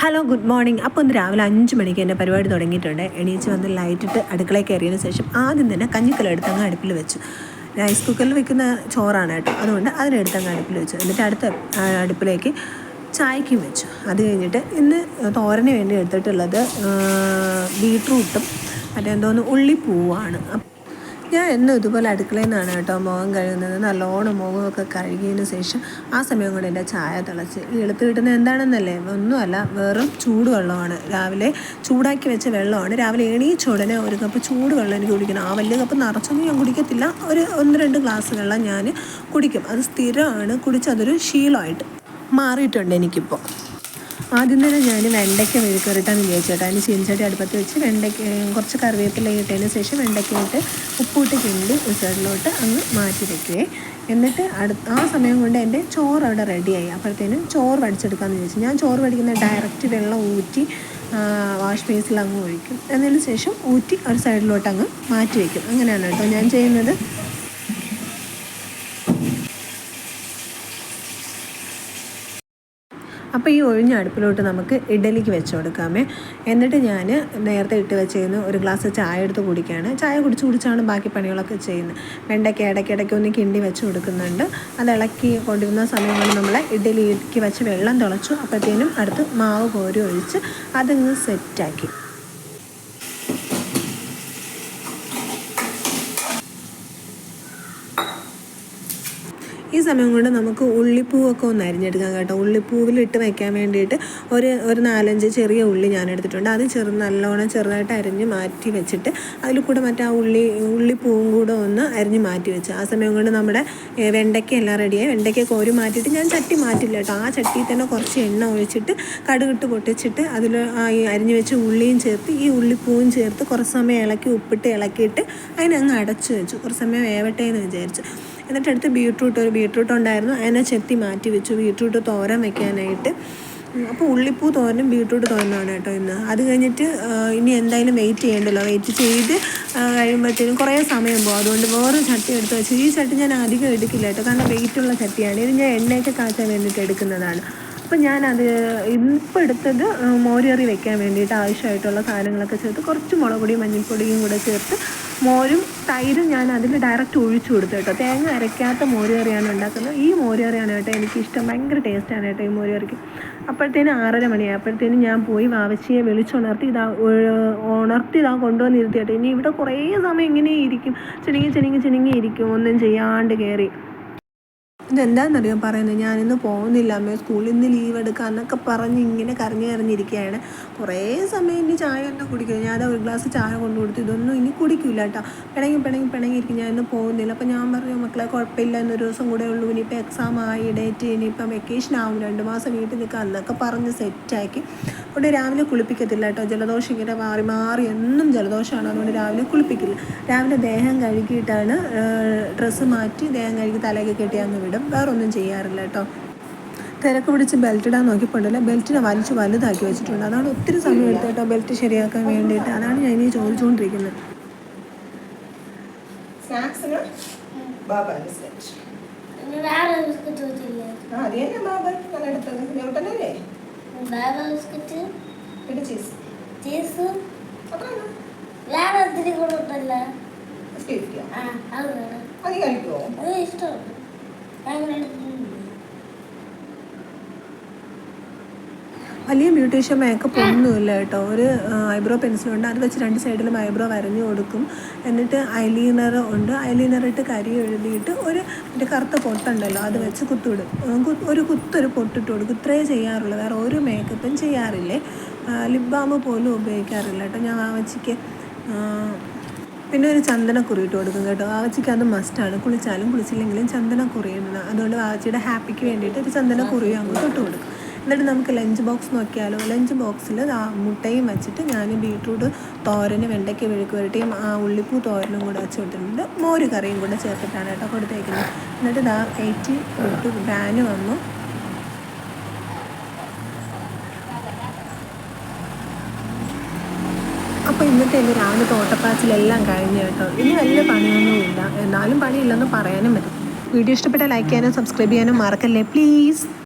Hello good morning അപ്പോൾ ഇന്ന് രാവിലെ അഞ്ച് മണിക്ക് എന്റെ പരിപാടി തുടങ്ങിയിട്ടുണ്ട്. എണീച്ച് വന്ന് ലൈറ്റിട്ട് അടുക്കളയിൽ കയറിയതിന് ശേഷം ആദ്യം തന്നെ കഞ്ഞിക്കല എടുത്ത് അങ്ങ് അടുപ്പിൽ വെച്ചു. റൈസ് കുക്കറിൽ വെക്കുന്ന ചോറാണ് കേട്ടോ. അതുകൊണ്ട് അതിനെടുത്ത് അങ്ങ് അടുപ്പിൽ വെച്ചു. എന്നിട്ട് അടുത്ത അടുപ്പിലേക്ക് ചായക്കും വെച്ചു. അത് കഴിഞ്ഞിട്ട് ഇന്ന് തോരന് വേണ്ടി എടുത്തിട്ടുള്ളത് ബീട്രൂട്ടും മറ്റേ എന്തോന്ന് ഉള്ളിപ്പൂവാണ്. ഞാൻ എന്നും ഇതുപോലെ അടുക്കളയിൽ നിന്നാണ് കേട്ടോ മുഖം കഴുകുന്നത്. നല്ലോണം മുഖമൊക്കെ കഴുകിയതിന് ശേഷം ആ സമയം കൊണ്ട് എന്റെ ചായ തിളച്ച്. ഈ എടുത്ത് കിട്ടുന്നത് എന്താണെന്നല്ലേ? ഒന്നുമല്ല വെറും ചൂടുവെള്ളമാണ്. രാവിലെ ചൂടാക്കി വെച്ച വെള്ളമാണ്. രാവിലെ എണീച്ച ഉടനെ ഒരു കപ്പ് ചൂടുവെള്ളം എനിക്ക് കുടിക്കണം. ആ വലിയ കപ്പ് നിറച്ചൊന്നും ഞാൻ കുടിക്കത്തില്ല. ഒരു ഒന്ന് രണ്ട് ഗ്ലാസ് വെള്ളം ഞാൻ കുടിക്കും. അത് സ്ഥിരമാണ്. കുടിച്ചതൊരു ശീലമായിട്ട് മാറിയിട്ടുണ്ട് എനിക്കിപ്പോൾ. ആദ്യം തന്നെ ഞാൻ വെണ്ടയ്ക്ക മെഴുക്കുരട്ടാന്ന് വിചാരിച്ചു കേട്ടോ. അതിന് ചീനച്ചട്ടി അടുപ്പത്ത് വെച്ച് വെണ്ടയ്ക്ക കുറച്ച് കറിവേപ്പില ഇട്ടതിന് ശേഷം വെണ്ടയ്ക്ക ഇട്ട് ഉപ്പൂട്ട് കിണ്ടി ഉച്ചകളിലോട്ട് അങ്ങ് മാറ്റി വെക്കുവേ. എന്നിട്ട് അടുത്ത ആ സമയം കൊണ്ട് എന്റെ ചോറ് അവിടെ റെഡിയായി. അപ്പോഴത്തേനും ചോറ് വടിച്ചെടുക്കാമെന്ന് ചോദിച്ചു ഞാൻ ചോറ് വടിക്കുന്ന ഡയറക്റ്റ് വെള്ളം ഊറ്റി വാഷ് ബേസിൽ അങ്ങ് ഒഴിക്കും. എന്നതിന് ശേഷം ഊറ്റി ഒരു സൈഡിലോട്ട് അങ്ങ് മാറ്റി വയ്ക്കും അങ്ങനെയാണ് കേട്ടോ ഞാൻ ചെയ്യുന്നത്. അപ്പോൾ ഈ ഒഴിഞ്ഞ അടുപ്പിലോട്ട് നമുക്ക് ഇഡലിക്ക് വെച്ച് കൊടുക്കാമേ. എന്നിട്ട് ഞാൻ നേരത്തെ ഇട്ട് വെച്ചിരുന്ന ഒരു ഗ്ലാസ് ചായ എടുത്ത് കുടിക്കുകയാണ് ചായ കുടിച്ച് കുടിച്ചാണ് ബാക്കി പണികളൊക്കെ ചെയ്യുന്നത്. വെണ്ടയ്ക്ക ഇടയ്ക്കിടയ്ക്ക് ഒന്ന് കിണ്ടി വെച്ച് കൊടുക്കുന്നുണ്ട്. അത് ഇളക്കി കൊണ്ടിരുന്ന സമയങ്ങളിൽ നമ്മൾ ഇഡലിക്ക് വെച്ച് വെള്ളം തിളച്ചു. അപ്പോഴത്തേനും അടുത്ത് മാവ് കോരി ഒഴിച്ച് അതിങ്ങ് സെറ്റാക്കി സമയം കൊണ്ട് നമുക്ക് ഉള്ളിപ്പൂവൊക്കെ ഒന്ന് അരിഞ്ഞെടുക്കാം കേട്ടോ. ഉള്ളിപ്പൂവിൽ ഇട്ട് വെക്കാൻ വേണ്ടിയിട്ട് ഒരു ഒരു നാലഞ്ച് ചെറിയ ഉള്ളി ഞാൻ എടുത്തിട്ടുണ്ട്. അത് ചെറു നല്ലോണം ചെറുതായിട്ട് അരിഞ്ഞ് മാറ്റി വെച്ചിട്ട് അതിൽ കൂടെ മറ്റേ ആ ഉള്ളി ഉള്ളിപ്പൂവും കൂടെ ഒന്ന് അരിഞ്ഞ് മാറ്റി വെച്ചു. ആ സമയം കൊണ്ട് നമ്മുടെ വെണ്ടയ്ക്ക എല്ലാം റെഡിയായി വെണ്ടയ്ക്ക കോരി മാറ്റിയിട്ട് ഞാൻ ചട്ടി മാറ്റില്ല കേട്ടോ. ആ ചട്ടിയിൽ തന്നെ കുറച്ച് എണ്ണ ഒഴിച്ചിട്ട് കടുകിട്ട് പൊട്ടിച്ചിട്ട് അതിൽ ഈ അരിഞ്ഞ് വെച്ച ഉള്ളിയും ചേർത്ത് ഈ ഉള്ളിപ്പൂവും ചേർത്ത് കുറച്ച് സമയം ഇളക്കി ഉപ്പിട്ട് ഇളക്കിയിട്ട് അതിനങ്ങ് അടച്ചു വെച്ചു. കുറച്ച് സമയം വേവട്ടെ എന്ന് വിചാരിച്ചു. എന്നിട്ട് അടുത്ത് ബീട്രൂട്ട് ഒരു ബീട്രൂട്ട് ഉണ്ടായിരുന്നു. അതിനെ ചെത്തി മാറ്റി വെച്ചു. ബീട്രൂട്ട് തോരൻ വെക്കാനായിട്ട്. അപ്പോൾ ഉള്ളിപ്പൂ തോരനും ബീട്രൂട്ട് തോരനാണ് കേട്ടോ ഇന്ന്. അത് കഴിഞ്ഞിട്ട് ഇനി എന്തായാലും വെയിറ്റ് ചെയ്യണ്ടല്ലോ. വെയിറ്റ് ചെയ്ത് കഴിയുമ്പോഴത്തേനും കുറേ സമയം പോകും. അതുകൊണ്ട് വേറെ ചട്ടി എടുത്ത് വെച്ചു. ഈ ചട്ടി ഞാൻ അധികം എടുക്കില്ല കേട്ടോ. കാരണം വെയിറ്റുള്ള ചട്ടിയാണ്. ഇത് ഞാൻ എണ്ണയൊക്കെ കാച്ചാൻ വേണ്ടിയിട്ട് എടുക്കുന്നതാണ്. അപ്പം ഞാനത് ഇപ്പം എടുത്തത് ആ, മോരുകറി വെക്കാൻ വേണ്ടിയിട്ട് ആവശ്യമായിട്ടുള്ള സാധനങ്ങളൊക്കെ ചേർത്ത് കുറച്ച് മുളക് പൊടിയും മഞ്ഞൾപ്പൊടിയും കൂടെ ചേർത്ത് മോരും തൈരും ഞാൻ അതിൽ ഡയറക്റ്റ് ഒഴിച്ചു കൊടുത്തു കേട്ടോ. തേങ്ങ അരയ്ക്കാത്ത മോരുകറിയാണ് ഉണ്ടാക്കുന്നത്. ഈ മോരുകറിയാണ് കേട്ടോ എനിക്കിഷ്ടം. ഭയങ്കര ടേസ്റ്റാണ് കേട്ടോ ഈ മോരുകറിക്ക് അപ്പോഴത്തേനും ആറര മണിയായി. അപ്പോഴത്തേനും ഞാൻ പോയി വാവച്ചിയെ വിളിച്ചുണർത്തി ഇതാ ഉണർത്തി ഇതാ കൊണ്ടുവന്നിരുത്തി കേട്ടോ. ഇനി ഇവിടെ കുറേ സമയം ഇങ്ങനെ ഇരിക്കും. ചിണുങ്ങി ചിണുങ്ങി ചിണുങ്ങി ഇരിക്കും. ഒന്നും ചെയ്യാണ്ട് കയറി. ഇതെന്താണെന്നറിയോ പറയുന്നത്? ഞാനിന്ന് പോകുന്നില്ല അമ്മ. സ്കൂളിൽ നിന്ന് ലീവ് എടുക്കാം എന്നൊക്കെ പറഞ്ഞ് ഇങ്ങനെ കറങ്ങി കരഞ്ഞിരിക്കുകയാണ്. കുറേ സമയം ഇനി ചായ ഒന്നും കുടിക്കില്ല ഞാൻ ഒരു ഗ്ലാസ് ചായ കൊണ്ടു കൊടുത്തു. ഇതൊന്നും ഇനി കുടിക്കില്ല കേട്ടോ. പിണങ്ങി പിണങ്ങി പിണങ്ങിയിരിക്കും ഞാൻ ഇന്ന് പോകുന്നില്ല. അപ്പോൾ ഞാൻ പറഞ്ഞു മക്കളെ കുഴപ്പമില്ല. എന്നൊരു ദിവസം കൂടെ ഉള്ളൂ. ഇനിയിപ്പോൾ എക്സാം ആയി. ഡേറ്റ് ഇനിയിപ്പം വെക്കേഷൻ ആവും. രണ്ട് മാസം വീട്ടിൽ നിൽക്കാം. എന്നൊക്കെ പറഞ്ഞ് സെറ്റാക്കി അതുകൊണ്ട് രാവിലെ കുളിപ്പിക്കത്തില്ല കേട്ടോ. ജലദോഷം ഇങ്ങനെ മാറി മാറി എന്നും ജലദോഷമാണ്. അതുകൊണ്ട് രാവിലെ കുളിപ്പിക്കില്ല. രാവിലെ ദേഹം കഴുകിയിട്ടാണ് ഡ്രസ്സ് മാറ്റി ദേഹം കഴുകി തലയൊക്കെ കെട്ടി അങ്ങ് വിടും. വേറൊന്നും ചെയ്യാറില്ല കേട്ടോ. തിരക്ക് പിടിച്ച് ബെൽറ്റ് ഇടാൻ നോക്കിപ്പോണ്ടല്ലോ. ബെൽറ്റിനെ വലിച്ച് വലുതാക്കി വെച്ചിട്ടുണ്ട്. അതാണ് ഒത്തിരി സമയം എടുത്തു കേട്ടോ ബെൽറ്റ് ശരിയാക്കാൻ വേണ്ടിയിട്ട്. അതാണ് ഞാൻ ഇനി ചോദിച്ചുകൊണ്ടിരിക്കുന്നത്. സ്നാക്സിന് ബാബ ബിസ്ക്കറ്റ് ഇന്ന് വേറെ ബിസ്ക്കറ്റ് വെച്ചില്ലേ ആ അത് തന്നെ ബാബ ഞാൻ എടുത്തത് വേറെ ബിസ്ക്കറ്റ് പിന്നെ ചീസ് ചീസ് വേറെ ഒത്തിരി കൂടെ ഉണ്ടല്ലോ അത് കഴിക്കുമോ അത് ഇഷ്ടമാണ്. ഞാൻ വലിയ ബ്യൂട്ടീഷ്യൻ മേക്കപ്പ് ഒന്നുമില്ല കേട്ടോ. ഒരു ഐബ്രോ പെൻസിലുണ്ട് അത് വെച്ച് രണ്ട് സൈഡിലും ഐബ്രോ വരഞ്ഞു കൊടുക്കും. എന്നിട്ട് ഐലീനർ ഉണ്ട്. ഐലീനർ ഇട്ട് കരി എഴുതിയിട്ട് ഒരു മറ്റേ കറുത്ത പൊട്ടുണ്ടല്ലോ അത് വെച്ച് കുത്തിവിടും. ഉം, കു- ഒരു കുത്തൊരു പൊട്ടിട്ട് കൊടുക്കും. ഇത്രയേ ചെയ്യാറുള്ളൂ. വേറെ ഒരു മേക്കപ്പും ചെയ്യാറില്ലേ? ലിപ് ബാം പോലും ഉപയോഗിക്കാറില്ല കേട്ടോ. ഞാൻ വാവച്ചിക്ക് പിന്നെ ഒരു ചന്ദനക്കുറി ഇട്ട് കൊടുക്കും കേട്ടോ. വാവച്ചിക്ക് അത് മസ്റ്റാണ് കുളിച്ചാലും കുളിച്ചില്ലെങ്കിലും ചന്ദനക്കുറി ഇടണം. അതുകൊണ്ട് വാവച്ചിയുടെ ഹാപ്പിക്ക് വേണ്ടിയിട്ട് ഒരു ചന്ദനക്കുറി അങ്ങോട്ട് ഇട്ട് കൊടുക്കും. എന്നിട്ട് നമുക്ക് ലഞ്ച് ബോക്സ് നോക്കിയാലോ? ലഞ്ച് ബോക്സിൽ മുട്ടയും വെച്ചിട്ട് ഞാൻ ബീട്രൂട്ട് തോരന് വെണ്ടയ്ക്ക് ആ ഉള്ളിപ്പൂ തോരനും കൂടെ വെച്ച് കൊടുത്തിട്ടുണ്ട്. മോര് കറിയും കൂടെ ചേർത്തിട്ടാണ് കേട്ടോ കൊടുത്തേക്കുന്നത്. എന്നിട്ട് ഇതാ കയറ്റി കൊടുത്തു വാന് വന്നു. അപ്പോൾ ഇന്നത്തെ എന്റെ രാവിലെ തോട്ടപ്പാച്ചിലെല്ലാം കഴിഞ്ഞു കേട്ടോ. ഇനി വലിയ പണിയൊന്നുമില്ല. എന്നാലും പണിയില്ലെന്ന് പറയാനും പറ്റും. വീഡിയോ ഇഷ്ടപ്പെട്ടാൽ ലൈക്ക് ചെയ്യാനും സബ്സ്ക്രൈബ് ചെയ്യാനും മറക്കല്ലേ? പ്ലീസ്